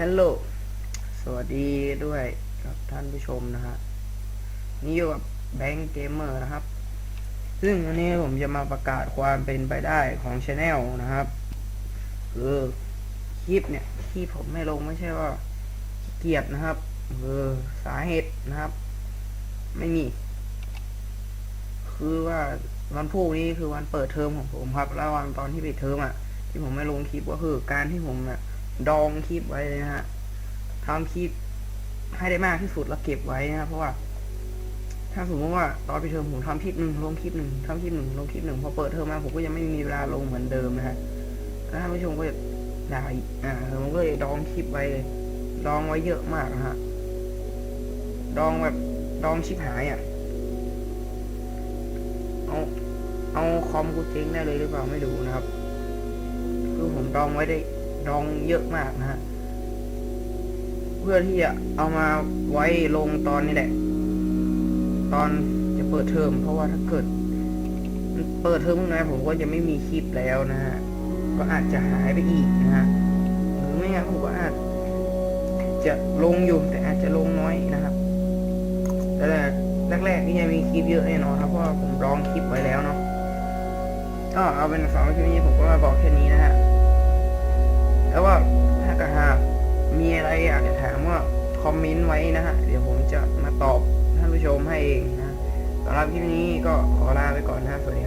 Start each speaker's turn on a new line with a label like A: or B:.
A: ฮัลโหล สวัสดีด้วยกับท่านผู้ชมนะฮะ นี่อยู่กับแบงค์เกมเมอร์นะครับ ซึ่งวันนี้ผมจะมาประกาศความเป็นไปได้ของช anel นะครับ คือคลิปเนี่ยที่ผมไม่ลงไม่ใช่ว่าเกียจนะครับคือสาเหตุนะครับ ไม่มี คือว่าวันพุ่งนี้คือวันเปิดเทอมของผมครับ แล้ววันตอนที่ปิดเทอมอะ ที่ผมไม่ลงคลิปก็คือการที่ผมอะ ดองคลิปไว้เลยนะฮะทำคลิปให้ได้มากที่สุดแล้วเก็บไว้นะครับเพราะว่า ถ้าสมมติว่าตอนไปเทอมผมทำคลิปหนึ่งลงคลิปหนึ่งทำคลิปหนึ่งลงคลิปหนึ่งพอเปิดเทอมมาผมก็ยังไม่มีเวลาลงเหมือนเดิมนะฮะแล้วท่านผู้ชมก็จะด่าอีกอ่าผมก็เลยดองคลิปไว้เลยดองไว้เยอะมากนะฮะดองแบบดองชิบหายอะเอาเอาคอมกูเจ๊งได้เลยหรือเปล่าไม่รู้นะครับ คือผมดองไว้ได้ ดองเยอะมากนะฮะ เพื่อที่จะเอามาไว้ลงตอนนี้แหละ ตอนจะเปิดเทอมเพราะว่าถ้าเกิด เปิดเทอมเมื่อไหร่ผมก็จะไม่มีคลิปแล้วนะฮะ ก็อาจจะหายไปอีกนะฮะ หรือไม่งั้นผมก็อาจจะลงอยู่แต่อาจจะลงน้อยนะครับ แต่แรกๆนี่ยังมีคลิปเยอะแน่นอนครับเพราะผมลองคลิปไว้แล้วเนาะก็เอาเป็นสองคลิปนี้ผมก็มาบอกแค่นี้นะ มีอะไรอยากจะถามก็คอมเมนต์ไว้นะฮะ เดี๋ยวผมจะมาตอบท่านผู้ชมให้เองนะสำหรับคลิปนี้ก็ขอลาไปก่อนนะ สวัสดีครับ